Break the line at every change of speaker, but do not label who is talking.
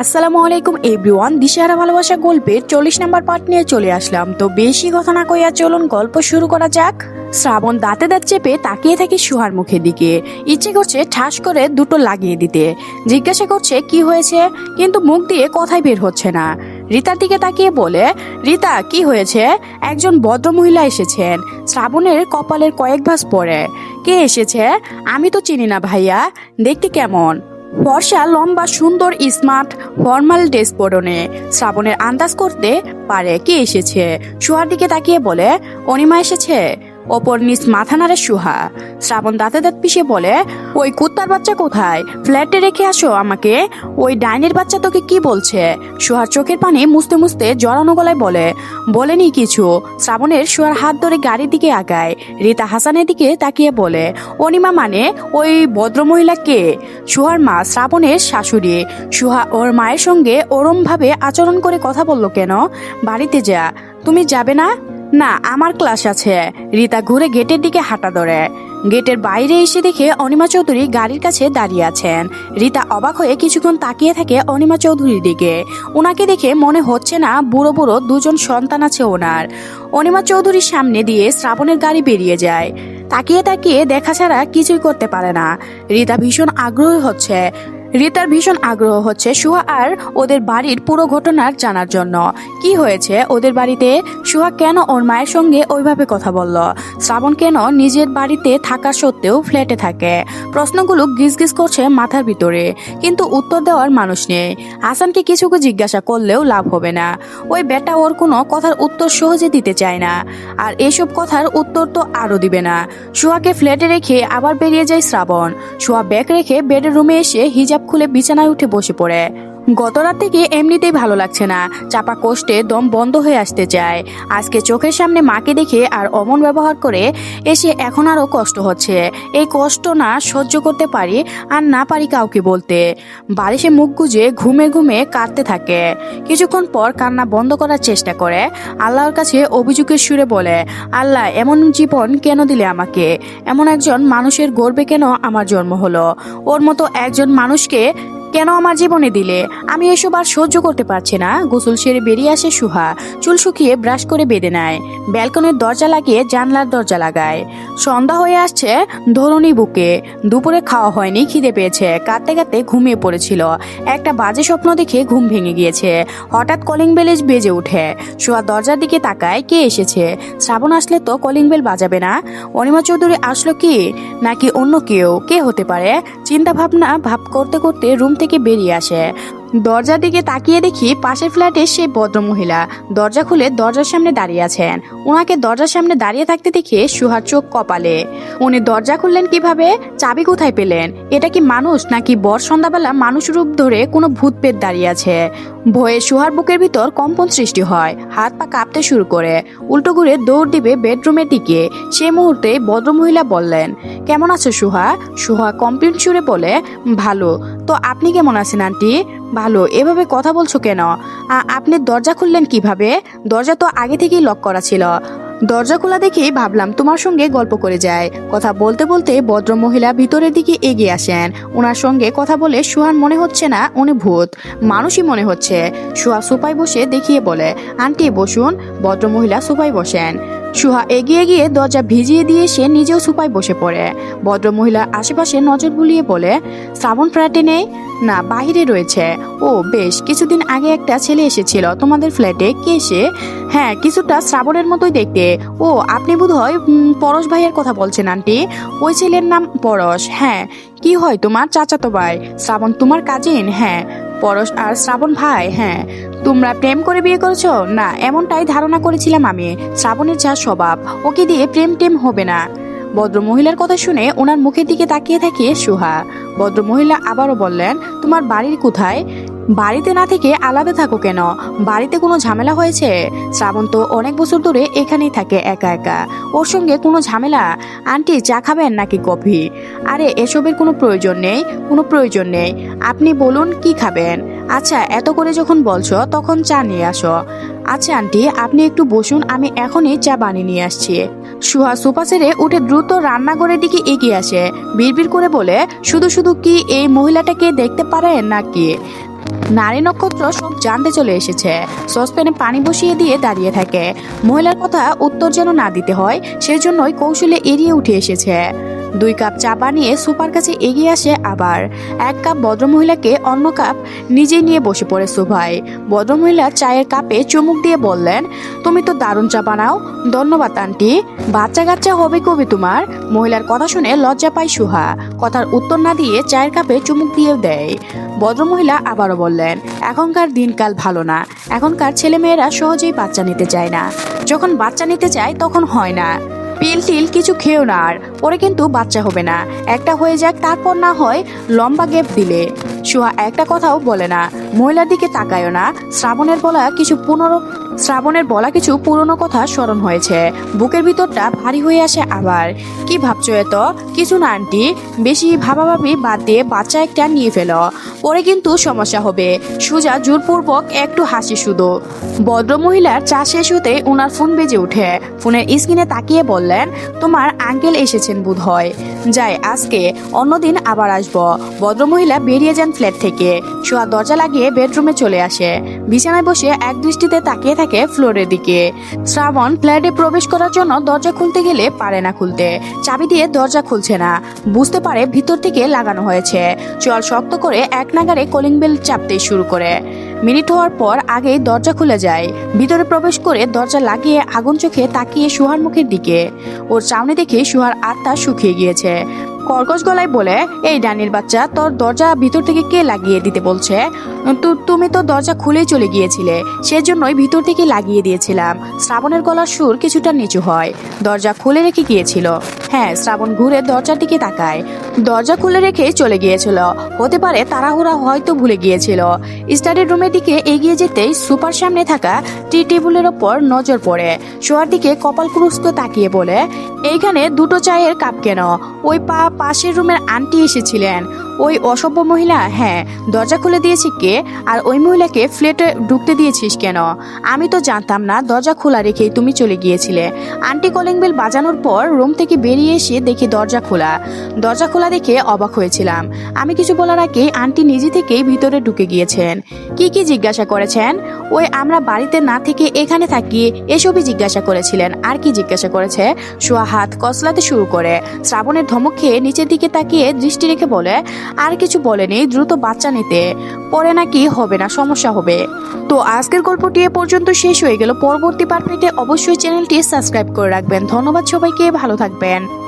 আসসালামু আলাইকুম এভরিওয়ান দিশাহারা ভালোবাসা গল্পের চল্লিশ নাম্বার পার্ট নিয়ে চলে আসলাম। তো বেশি কথা না কইয়া চলুন, গল্প শুরু করা যাক। শ্রাবণ দাঁতে দাঁত চেপে তাকিয়ে থাকে সুহার মুখের দিকে। ইচ্ছে করছে ঠাস করে দুটো লাগিয়ে দিতে। জিজ্ঞাসা করছে, কি হয়েছে? কিন্তু মুখ দিয়ে কথাই বের হচ্ছে না। রিতার দিকে তাকিয়ে বলে, রিতা, কি হয়েছে? একজন ভদ্র মহিলা এসেছেন। শ্রাবণের কপালের কয়েক ভাস পরে কে এসেছে? আমি তো চিনি না ভাইয়া। দেখতে কেমন? বর্ষা লম্বা, সুন্দর, স্মার্ট, ফর্মাল ড্রেস পরনে। শ্রাবণের আন্দাজ করতে পারে কে এসেছে? সুহার দিকে তাকিয়ে বলে, অনিমা এসেছে? ওপর নিচ মাথা নাড়ে সুহা। শ্রাবণ দাঁতে দাঁত পিষে বলে, ওই কুত্তার বাচ্চা কোথায়? ফ্ল্যাটে রেখে আসো আমাকে। ওই ডাইনের বাচ্চা তোকে কি বলছে? সুহার চোখের পানি মুছতে মুছতে জড়ানো গলায় বলে, বলেনি কিছু। শ্রাবণের সুহার হাত ধরে গাড়ির দিকে আগায়। রীতা হাসানের দিকে তাকিয়ে বলে, অনিমা মানে? ওই ভদ্রমহিলা কে? সুহার মা শ্রাবণের শাশুড়ি। সুহা ওর মায়ের সঙ্গে ওরম ভাবে আচরণ করে কথা বলল কেন? বাড়িতে যা। তুমি যাবে না? না, আমার ক্লাস আছে। রীতা ঘুরে গেটের দিকে হাঁটা ধরে। গেটের বাইরে এসে দেখে অনিমা চৌধুরী গাড়ির কাছে দাঁড়িয়ে আছেন। রীতা অবাক হয়ে কিছুক্ষণ তাকিয়ে থাকে অনিমা চৌধুরীর দিকে। ওনাকে দেখে মনে হচ্ছে না বুড়ো বুড়ো দুজন সন্তান আছে ওনার। অনিমা চৌধুরীর সামনে দিয়ে শ্রাবণের গাড়ি বেরিয়ে যায়। তাকিয়ে তাকিয়ে দেখা ছাড়া কিছুই করতে পারে না। রীতা ভীষণ আগ্রহী হচ্ছে। রিতার ভীষণ আগ্রহ হচ্ছে সুহা আর ওদের বাড়ির পুরো ঘটনার জানার জন্য। কি হয়েছে ওদের বাড়িতে? সুহা কেন ওর মায়ের সঙ্গে ওইভাবে কথা বলল? শ্রাবণ কেন নিজের বাড়িতে থাকা সত্ত্বেও ফ্ল্যাটে থাকে? প্রশ্নগুলো গিজ গিজ করছে মাথার ভিতরে, কিন্তু উত্তর দেওয়ার মানুষ নেই। হাসানকে কিছুকে জিজ্ঞাসা করলেও লাভ হবে না। ওই বেটা ওর কোনো কথার উত্তর সহজে দিতে চায় না। আর এসব কথার উত্তর তো আরও দিবে না। সুহাকে ফ্ল্যাটে রেখে আবার বেরিয়ে যায় শ্রাবণ। সুহা ব্যাগ রেখে বেডের রুমে এসে হিজাব খুলে বিছানায় উঠে বসে পড়ে। গত রাত থেকে এমনিতেই ভালো লাগছে না। চাপা কষ্টে দম বন্ধ হয়ে আসতে চায়। আজকে চোখের সামনে মাকে দেখে আর অমন ব্যবহার করে এসে এখন আরও কষ্ট হচ্ছে। এই কষ্ট না সহ্য করতে পারি আর না পারি কাউকে বলতে। বালিশে মুখ গুজে ঘুমে ঘুমে কাঁদতে থাকে। কিছুক্ষণ পর কান্না বন্ধ করার চেষ্টা করে। আল্লাহর কাছে অভিযোগের সুরে বলে, আল্লাহ, এমন জীবন কেন দিলে আমাকে? এমন একজন মানুষের গর্বে কেন আমার জন্ম হলো? ওর মতো একজন মানুষকে কেন আমার জীবনে দিলে? আমি এসব আর সহ্য করতে পারছি না। গোসল সেরে বেরিয়ে আসে সুহা। চুল শুকিয়ে ব্রাশ করে বেঁধে নেয়। ব্যালকনির দরজা লাগিয়ে জানলার দরজা লাগায়। সন্ধ্যা হয়ে আসছে ধরণী বুকে। দুপুরে খাওয়া হয়নি, খিদে পেয়েছে। কাঁদতে কাঁদতে ঘুমিয়ে পড়েছিল। একটা বাজে স্বপ্ন দেখে ঘুম ভেঙে গিয়েছে। হঠাৎ কলিং বেল বেজে ওঠে। সুহা দরজার দিকে তাকায়, কে এসেছে? শ্রাবণ আসলে তো কলিং বেল বাজাবে না। অনিমা চৌধুরী আসলো কি? নাকি অন্য কেউ? কে হতে পারে? চিন্তা ভাবনা ভাব করতে করতে রুম থেকে বেরিয়ে আসে। দরজার দিকে তাকিয়ে দেখি পাশের ফ্ল্যাটে সেই ভদ্রমহিলা। দরজা খুলে দরজার সামনে দাঁড়িয়ে আছেন। ওনাকে দরজার সামনে দাঁড়িয়ে থাকতে দেখে সুহার চোখ কপালে। উনি দরজা খুললেন কীভাবে? চাবি কোথায় পেলেন? এটা কি মানুষ নাকি বর সন্ধ্যাবেলা মানুষ রূপ ধরে কোনো ভূত পেট দাঁড়িয়ে আছে? ভয়ে সুহার বুকের ভিতর কম্পন সৃষ্টি হয়। হাত পা কাঁপতে শুরু করে। উল্টো ঘুরে দৌড় দিবে বেডরুমে দিকে। সে মুহূর্তে ভদ্রমহিলা বললেন, কেমন আছো সুহা? সুহা কমপ্লেন সুরে বলে, ভালো। তো আপনি কেমন আছেন, আন্টি? ভালো। এভাবে কথা বলছো কেন? আপনি দরজা খুললেন কীভাবে? দরজা তো আগে থেকেই লক করা ছিল। দরজা খোলা দেখেই ভাবলাম তোমার সঙ্গে গল্প করে যায় কথা বলতে বলতে ভদ্র মহিলা ভিতরের দিকে এগিয়ে আসেন। ওনার সঙ্গে কথা বলে সুহান মনে হচ্ছে না উনি ভূত। মানুষই মনে হচ্ছে। সুহা সোফায় বসে দেখিয়ে বলে, আন্টি, বসুন। ভদ্র মহিলা সোফায় বসেন। সুহা এগিয়ে গিয়ে দরজা ভিজিয়ে দিয়ে সে নিজেও সুপায় বসে পড়ে। ভদ্র মহিলা আশেপাশে নজর বুলিয়ে বলে, শ্রাবণ ফ্ল্যাটে নেই না বাহিরে রয়েছে। ও বেশ কিছুদিন আগে একটা ছেলে এসেছিল। তোমাদের ফ্ল্যাটে? কে সে? হ্যাঁ কিছুটা শ্রাবণের মতোই দেখতে। ও আপনি বোধহয় উম, পরশ ভাইয়ের কথা বলছেন আন্টি। ওই ছেলের নাম পরশ। হ্যাঁ। কি হয় তোমার চাচাতো ভাই? শ্রাবণ তোমার কাজিন হ্যাঁ। পরশ আর শ্রাবণ ভাই? হ্যাঁ। তোমরা প্রেম করে বিয়ে করেছ? না এমনটাই ধারণা করেছিলাম আমি। শ্রাবণের যা স্বভাব ওকে দিয়ে প্রেম টেম হবে না। ভদ্র মহিলার কথা শুনে ওনার মুখের দিকে তাকিয়ে থাকে সুহা। ভদ্র মহিলা আবারও বললেন, তোমার বাড়ির কোথায়? বাড়িতে না থেকে আলাদা থাকো কেন? বাড়িতে কোনো ঝামেলা হয়েছে? শ্রাবণ তো অনেক বছর ধরে এখানেই থাকে একা একা। ওর সঙ্গে কোনো ঝামেলা? আন্টি, চা খাবেন নাকি কফি? আরে, এসবের কোনো প্রয়োজন নেই, কোনো প্রয়োজন নেই। আপনি বলুন কি খাবেন? আচ্ছা এত করে যখন বলছো, তখন চা নিয়ে আসো। আচ্ছা আন্টি, আপনি একটু বসুন, আমি এখনই চা বানিয়ে নিয়ে আসছি। সুহা সোফা সেরে উঠে দ্রুত রান্নাঘরের দিকে এগিয়ে আসে। বিড়বিড় করে বলে, শুধু শুধু কি এই মহিলাটাকে দেখতে পারে নাকি? নারী নক্ষত্র সব জানতে চলে এসেছে। সসপ্যানে পানি বসিয়ে দিয়ে দাঁড়িয়ে থাকে। মহিলার কথা উত্তর যেন না দিতে হয়, সেজন্যই কৌশলে এড়িয়ে উঠে এসেছে। দুই কাপ চা বানিয়ে সুপার কাছে এগিয়ে আসে আবার। এক কাপ ভদ্রমহিলাকে অন্য কাপ নিজেই নিয়ে বসে পড়ে সুভাই। ভদ্রমহিলা চায়ের কাপে চুমুক দিয়ে বললেন, তুমি তো দারুণ চা বানাও। ধন্যবাদ, আন্টি। বাচ্চা কাচ্চা হবে কবি তোমার? মহিলার কথা শুনে লজ্জা পায় সুহা। কথার উত্তর না দিয়ে চায়ের কাপে চুমুক দিয়ে দেয়। ভদ্রমহিলা আবারও বললেন, এখনকার দিনকাল ভালো না। এখনকার ছেলেমেয়েরা সহজেই বাচ্চা নিতে চায় না। যখন বাচ্চা নিতে চায় তখন হয় না। পিল টিল কিছু খেয়েও না আর, পরে কিন্তু বাচ্চা হবে না। একটা হয়ে যাক, তারপর না হয় লম্বা গ্যাপ দিলে। সুহা একটা কথাও বলে না। মহিলার দিকে তাকায়ও না। শ্রাবণের বলা কিছু পুনর শ্রাবণের বলা কিছু পুরনো কথা স্মরণ হয়েছে। বুকের ভিতরটা ভারী হয়ে আসে আবার। কি ভাবছ এত? কিছু না, আন্টি। বেশি ভাবাভাবি বাদ দিয়ে বাচ্চা একটা নিয়ে ফেলো। পরে কিন্তু সমস্যা হবে। সুজা জোরপূর্বক একটু হাসি শুধু। ভদ্রমহিলার চা শেষ হতে ওনার ফোন বেজে ওঠে। ফোনের স্ক্রিনে তাকিয়ে বললেন, তোমার আঙ্কেল এসেছেন বোধ হয় যাই, আজকে। অন্যদিন আবার আসব। ভদ্রমহিলা বেরিয়ে যান ফ্ল্যাট থেকে। শোয়া দরজা লাগিয়ে বেডরুমে চলে আসে। বিছানায় বসে এক দৃষ্টিতে তাকিয়ে থাকে ফ্লোরের দিকে। শ্রাবণ ফ্ল্যাটে প্রবেশ করার জন্য দরজা খুলতে গেলে পারে না খুলতে। চাবি দিয়ে দরজা খুলছে না। বুঝতে পারে ভিতর থেকে লাগানো হয়েছে। চল শক্ত করে এক নাগারে কলিং বেল চাপতে শুরু করে। মিনিট হওয়ার পর আগেই দরজা খুলে যায়। ভিতরে প্রবেশ করে দরজা লাগিয়ে আগুন চোখে তাকিয়ে সুহার মুখের দিকে। ওর সামনে দেখে সুহার আত্মা শুকিয়ে গিয়েছে। কর্কশ গলায় বলে, এই ডানির বাচ্চা, তোর দরজা ভিতর থেকে কে লাগিয়ে দিতে বলছে? তুমি তো দরজা খুলেই চলে গিয়েছিলে, সেজন্যই ভিতর থেকে লাগিয়ে দিয়েছিলাম। শ্রাবণের গলার সুর কিছুটা নিচু হয়। দরজা খুলে রেখে গিয়েছিল। হ্যাঁ শ্রাবণ ঘুরে দরজার দিকে তাকায়। দরজা খুলে রেখে চলে গিয়েছিল। হতে পারে তাড়াহুড়া হয়তো ভুলে গিয়েছিল। স্টাডি রুমের দিকে এগিয়ে যেতেই সুপার সামনে থাকা টি টেবিলের ওপর নজর পড়ে। শোয়ার দিকে কপাল কুরুস্ত তাকিয়ে বলে, এইখানে দুটো চায়ের কাপ কেন? ওই পা পাশের রুমের আন্টি এসেছিলেন। ওই অসভ্য মহিলা হ্যাঁ দরজা খুলে দিয়েছি কে? আর ওই মহিলাকে ফ্ল্যাটে ঢুকতে দিয়েছিস কেন? আমি তো জানতাম না, দরজা খোলা রেখেই তুমি চলে গিয়েছিলে। আন্টি কলিং বেল বাজানোর পর রুম থেকে বেরিয়ে এসে দেখি দরজা খোলা। দরজা খোলা দেখে অবাক হয়েছিলাম। আমি কিছু বলার আগে আন্টি নিজে থেকেই ভিতরে ঢুকে গিয়েছেন। কি কি জিজ্ঞাসা করেছেন? ওই আমরা বাড়িতে না থেকে এখানে থাকি, এসবই জিজ্ঞাসা করেছিলেন। আর কি জিজ্ঞাসা করেছে? সোয়া হাত কসলাতে শুরু করে। শ্রাবণের ধমক খেয়ে নিচের দিকে তাকিয়ে দৃষ্টি রেখে বলে আর কিছু বলেনি, দ্রুত বাচ্চা নিতে। পরে নাকি হবে না, সমস্যা হবে। তো আজকের গল্পটি এ পর্যন্ত শেষ হয়ে গেল। পরবর্তী পার্ট অবশ্যই চ্যানেলটি সাবস্ক্রাইব করে রাখবেন। ধন্যবাদ সবাইকে, ভালো থাকবেন।